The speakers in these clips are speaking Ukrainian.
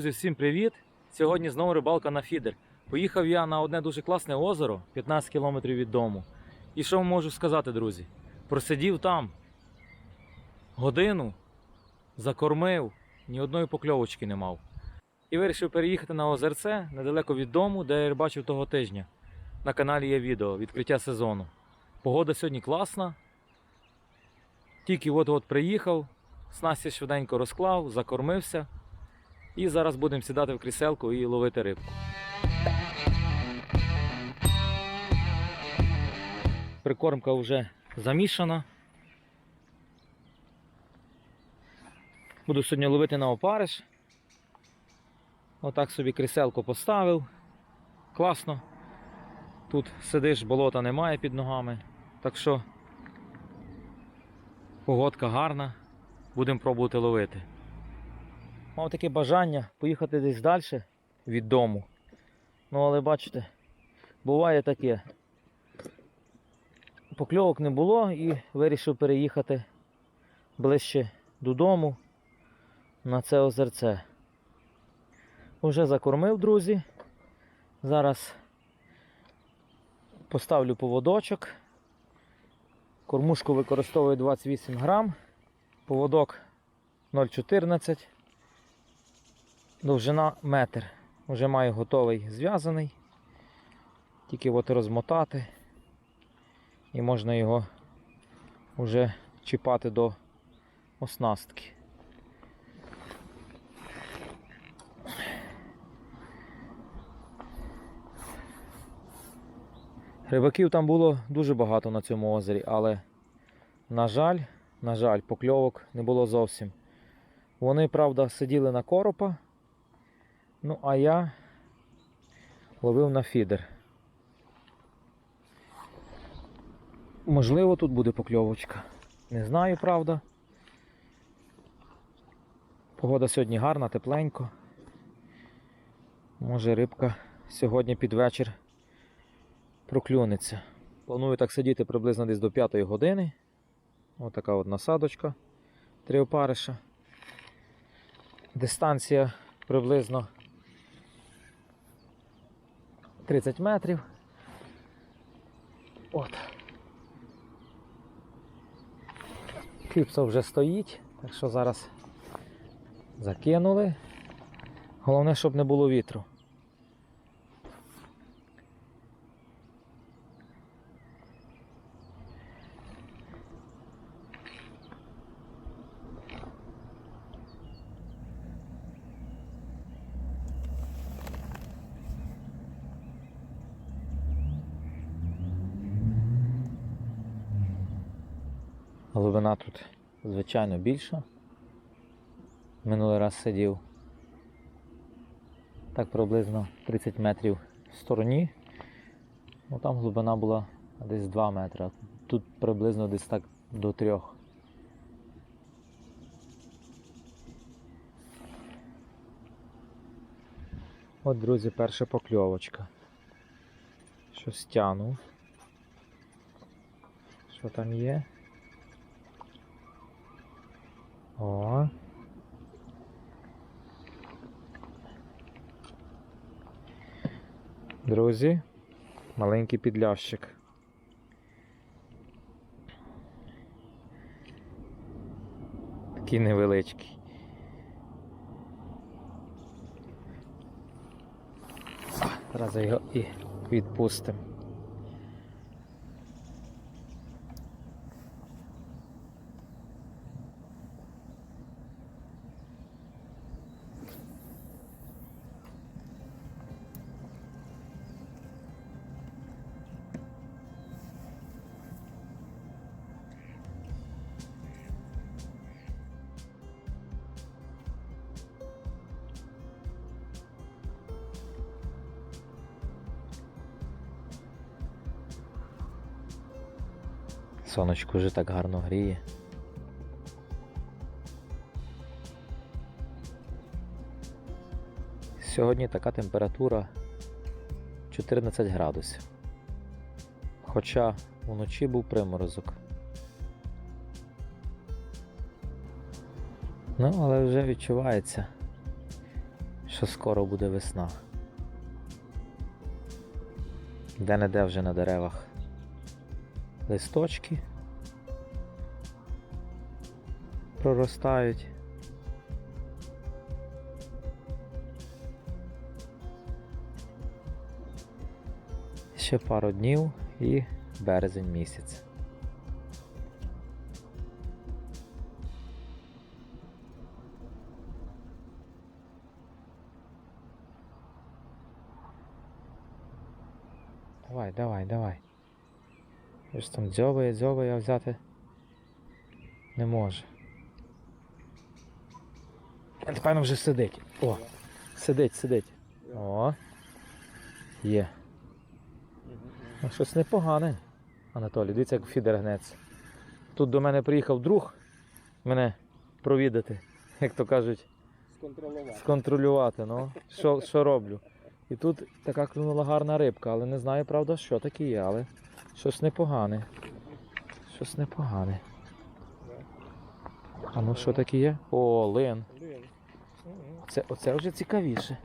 Друзі, всім привіт! Сьогодні знову рибалка на фідер. Поїхав я на одне дуже класне озеро 15 кілометрів від дому. І що можу сказати, друзі? Просидів там годину, закормив, ні одної покльовочки не мав. І вирішив переїхати на озерце недалеко від дому, де я рибачив того тижня. На каналі є відео відкриття сезону. Погода сьогодні класна. Тільки от-от приїхав, снасті швиденько розклав, закормився. І зараз будемо сідати в кріселку і ловити рибку. Прикормка вже замішана. Буду сьогодні ловити на опариш. Отак собі кріселку поставив. Класно. Тут сидиш, болота немає під ногами. Так що погодка гарна. Будемо пробувати ловити. Мав таке бажання поїхати десь далі від дому. Ну, але бачите, буває таке. Покльовок не було і вирішив переїхати ближче додому на це озерце. Уже закормив, друзі. Зараз поставлю поводочок. Кормушку використовую 28 грам, поводок 0,14. Довжина метр. Вже маю готовий зв'язаний. Тільки от розмотати. І можна його вже чіпати до оснастки. Рибаків там було дуже багато на цьому озері, але, на жаль, на жаль, покльовок не було зовсім. Вони, правда, сиділи на коропа, ну а я ловив на фідер. Можливо, тут буде покльовочка. Не знаю, правда. Погода сьогодні гарна, тепленько. Може рибка сьогодні під вечір проклюнеться. Планую так сидіти приблизно десь до 5 години. Ось така от насадочка. Три опариша. Дистанція приблизно 30 метрів. От. Кліпса вже стоїть, так що зараз закинули. Головне, щоб не було вітру. Глибина тут, звичайно, більша. Минулий раз сидів так приблизно 30 метрів в стороні. Ну там глибина була десь 2 метри. Тут приблизно десь так до 3. От, друзі, перша покльовочка. Щось тянув. Що там є? О. Друзі, маленький підлящик. Такий невеличкий. Зараз його і відпустимо. Сонечко вже так гарно гріє. Сьогодні така температура 14 градусів. Хоча вночі був приморозок. Ну, але вже відчувається що скоро буде весна. Де-не-де вже на деревах листочки проростають. Ще пару днів і березень місяць. Давай, давай, давай. Я ж там дзьобає, дзьобає, а взяти не може. А тепер вже сидить. О! Сидить, сидить. О. Є. Ну, щось непогане. Анатолій, дивіться, як фідер гнеться. Тут до мене приїхав друг мене провідати, як то кажуть, Сконтролювати. сконтролювати, ну, що, що роблю. І тут така клюнула гарна рибка, але не знаю, правда, що таке є, але щось непогане. Щось непогане. А ну що таке є? О, лин. Оце, оце вже цікавіше.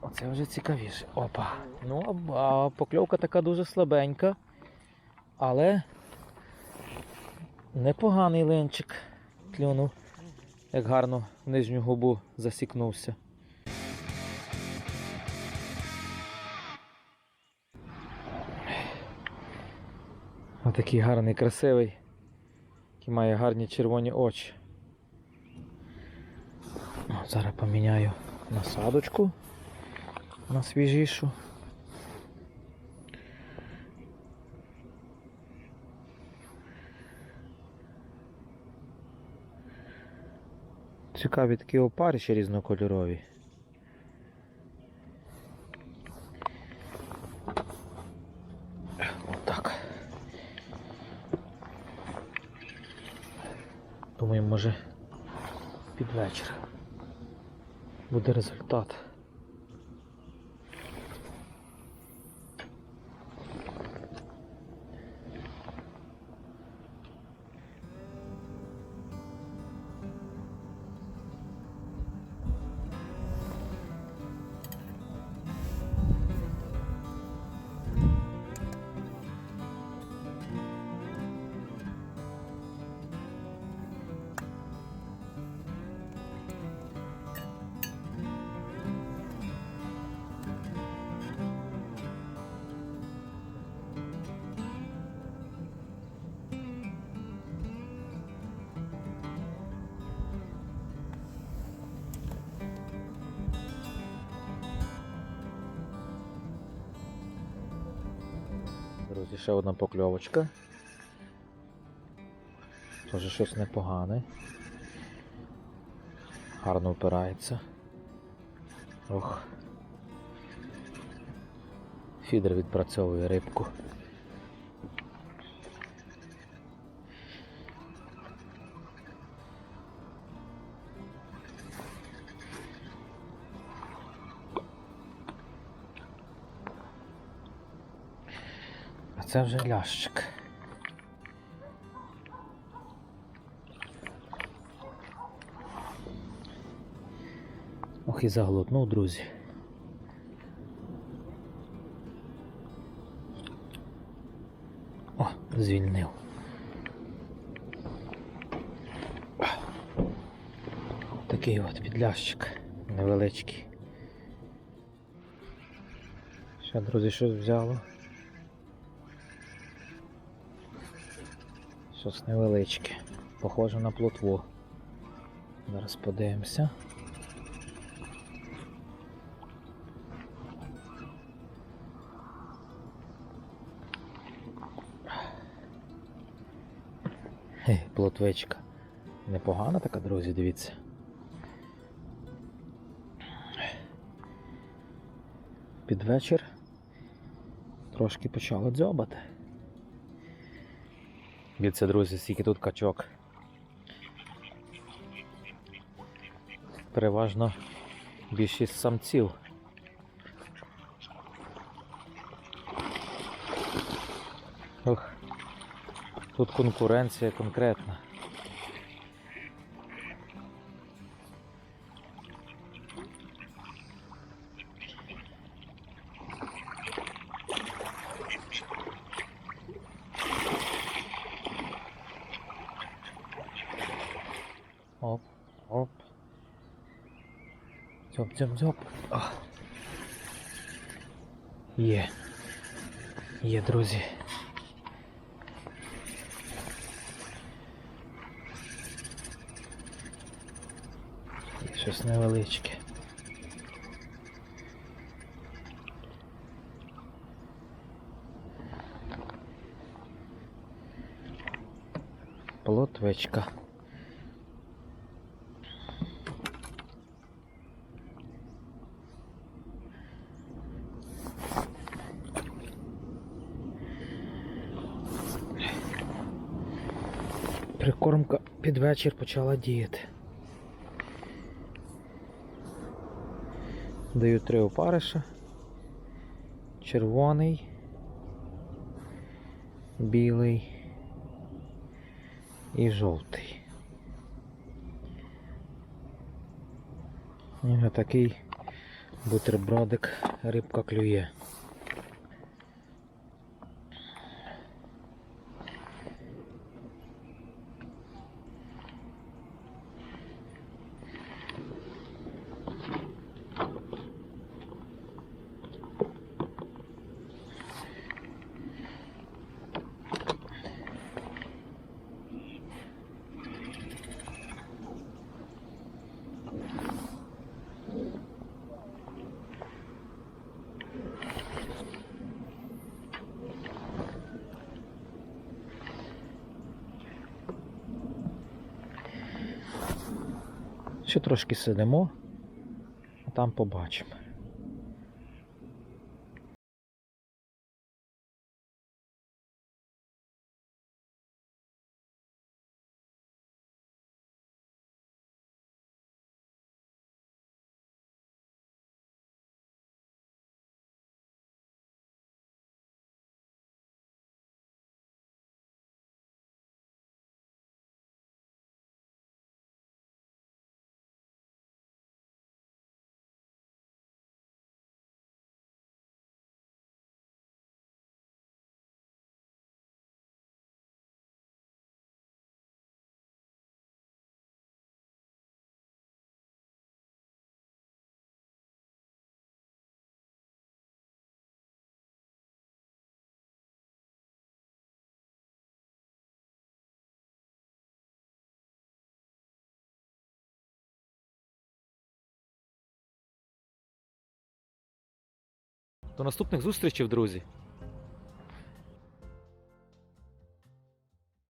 Оце вже цікавіше. Опа. Ну, а покльовка така дуже слабенька. Але непоганий линчик клюнув. Як гарно в нижню губу засікнувся. Отакий гарний, красивий, який має гарні червоні очі. Зараз поміняю насадочку на свіжішу. Цікаві такі опариші різнокольорові. Отак. Думаю, може під вечір буде результат. Друзі, ще одна покльовочка. Тоже щось непогане. Гарно впирається. Ох. Фідер відпрацьовує рибку. Це вже лящик. Ох і заглотнув, друзі. О, звільнив. Такий от підлящик невеличкий. Ще, друзі, щось взяло. Щось невеличке. Похоже на плотву. Зараз подивимося. Хе, плотвичка. Непогана така, друзі, дивіться. Під вечір трошки почало дзьобати. Дивіться, друзі, скільки тут качок. Переважно більшість самців. Ох, тут конкуренція конкретна. Оп. Дзьоп, дзьоп, дзьоп. А. Є. Є, друзі. Є щось невеличке. Плотвечка. Прикормка під вечір почала діяти. Даю три опариша. Червоний, білий і жовтий. І такий бутербродик рибка клює. Ще трошки сидимо, а там побачимо. До наступних зустрічей, друзі!